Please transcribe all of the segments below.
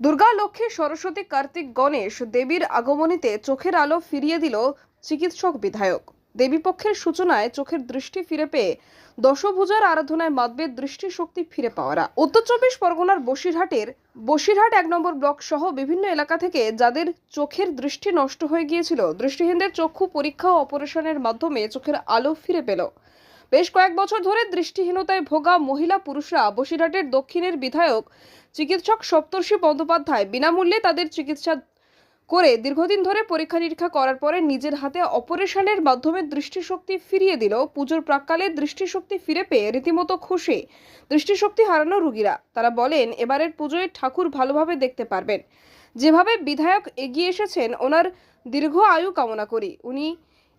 দুর্গা লক্ষ্মী সরস্বতী কার্তিক গণেশ দেবীর আগমনীতে চোখের আলো ফিরিয়ে দিল চিকিৎসক বিধায়ক। দেবীপক্ষের সূচনায় চোখের দৃষ্টি ফিরে পেয়ে দশভুজার আরাধনায় মাতবে দৃষ্টিশক্তি ফিরে পাওয়ারা। উত্তর চব্বিশ পরগনার বসিরহাটের বসিরহাট এক নম্বর ব্লক সহ বিভিন্ন এলাকা থেকে যাদের চোখের দৃষ্টি নষ্ট হয়ে গিয়েছিল, দৃষ্টিহীনদের চক্ষু পরীক্ষা ও অপারেশনের মাধ্যমে চোখের আলো ফিরে পেল। বেশ কয়েক বছর ধরে দৃষ্টিহীনতায় ভোগা মহিলা পুরুষরা বসিরহাটের দক্ষিণের বিধায়ক চিকিৎসক সপ্তর্ষি বন্দ্যোপাধ্যায় বিনামূল্যে তাদের চিকিৎসা করে দীর্ঘদিন ধরে পরীক্ষা নিরীক্ষা করার পরে নিজের হাতে অপারেশনের মাধ্যমে দৃষ্টিশক্তি ফিরিয়ে দিল। পুজোর প্রাককালে দৃষ্টিশক্তি ফিরে পেয়ে রীতিমতো খুশি। দৃষ্টিশক্তি হারানো রুগীরা। তারা বলেন, এবারের পুজোয় ঠাকুর ভালোভাবে দেখতে পারবেন। যেভাবে বিধায়ক এগিয়ে এসেছেন, ওনার দীর্ঘ আয়ু কামনা করি। উনি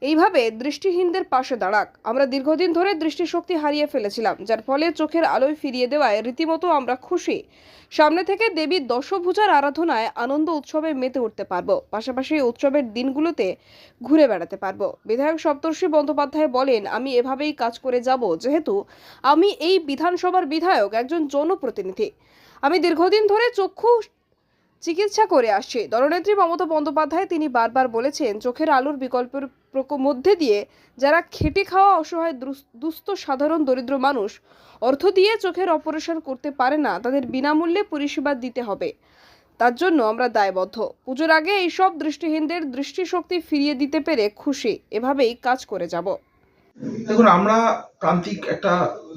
এইভাবে দৃষ্টিহীনদের পাশে দাঁড়াক। আমরা দীর্ঘদিন ধরে দৃষ্টিশক্তি হারিয়ে ফেলেছিলাম, যার ফলে চোখের আলোয় ফিরিয়ে দেওয়ায় রীতিমতো আমরা খুশি। সামনে থেকে দেবীর দশভূজার আরাধনায় আনন্দ উৎসবে মেতে উঠতে পারব। পাশাপাশি উৎসবের দিনগুলোতে ঘুরে বেড়াতে পারব। বিধায়ক সপ্তর্ষি বন্দ্যোপাধ্যায় বলেন, আমি এভাবেই কাজ করে যাব, যেহেতু আমি এই বিধানসভার বিধায়ক, একজন জনপ্রতিনিধি। আমি দীর্ঘদিন ধরে চক্ষু চিকিৎসা করে আসছে। দলনেত্রী মমতা বন্দ্যোপাধ্যায় তিনি বারবার বলেছেন, চোখের আলোর বিকল্পের মধ্যে দিয়ে যারা খেটে খাওয়া অসহায় দুস্থ সাধারণ দরিদ্র মানুষ, অর্থ দিয়ে চোখের অপারেশন করতে পারে না, তাদের বিনামূল্যে পরিষেবা দিতে হবে। তার জন্য আমরা দায়বদ্ধ। পুজোর আগে এইসব দৃষ্টিহীনদের দৃষ্টিশক্তি ফিরিয়ে দিতে পেরে খুশি। এভাবেই কাজ করে যাব। দেখুন, আমরা প্রান্তিক একটা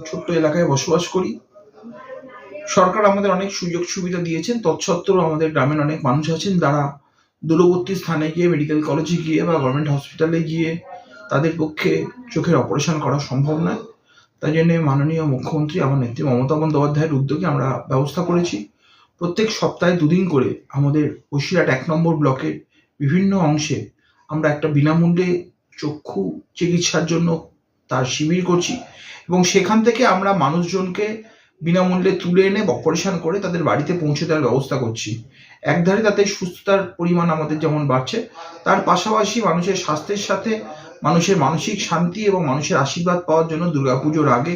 ছোট্ট এলাকায় বসবাস করি। সরকার আমাদের অনেক সুযোগ সুবিধা দিয়েছেন। তৎসত্ত্বেও আমাদের গ্রামের অনেক মানুষ আছেন যারা দূরবর্তী স্থানে গিয়ে মেডিকেল কলেজে গিয়ে বা গভর্নমেন্ট হসপিটালে গিয়ে তাদের পক্ষে চোখের অপারেশন করা সম্ভব নয়। তাই জন্য মাননীয় মুখ্যমন্ত্রী, আমার নেত্রী মমতা বন্দ্যোপাধ্যায়ের উদ্যোগে আমরা ব্যবস্থা করেছি। প্রত্যেক সপ্তাহে দুদিন করে আমাদের বসিরহাট এক নম্বর ব্লকের বিভিন্ন অংশে আমরা একটা বিনামূল্যে চক্ষু চিকিৎসার জন্য তার শিবির করছি এবং সেখান থেকে আমরা মানুষজনকে বিনামূল্যে তুলে এনে অপারেশন করে তাদের বাড়িতে পৌঁছে দেওয়ার ব্যবস্থা করছি। একধারে তাতে সুস্থতার পরিমাণ আমাদের যেমন বাড়ছে, তার পাশাপাশি মানুষের স্বাস্থ্যের সাথে মানুষের মানসিক শান্তি এবং মানুষের আশীর্বাদ পাওয়ার জন্য দুর্গাপুজোর আগে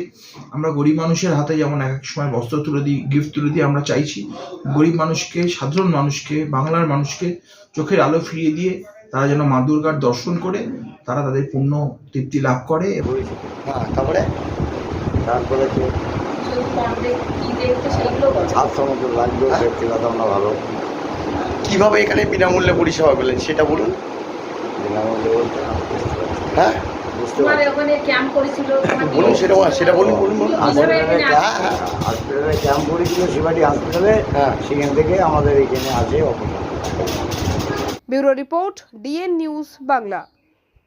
আমরা গরিব মানুষের হাতে যেমন এক এক সময় বস্ত্র তুলে দিই গিফট তুলে দিই আমরা চাইছি, গরিব মানুষকে, সাধারণ মানুষকে, বাংলার মানুষকে চোখের আলো ফিরিয়ে দিয়ে তারা যেন মা দুর্গার দর্শন করে, তারা তাদের পূর্ণ তৃপ্তি লাভ করে। হ্যাঁ তারপরে? তারপরে দেখতে পেতাম না ভালো। কীভাবে এখানে বিনামূল্যে পরিষেবা পেলেন সেটা বলুন? বিনামূল্যে বলতে হ্যাঁ? বলুন সেটা সেটা বলুন বলুন বলুন। হ্যাঁ হ্যাঁ। হসপিটালে ক্যাম্প করেছিল শিবাটি হসপিটালে হ্যাঁ। সেখান থেকে আমাদের এখানে আছে bureau report DN news Bangla.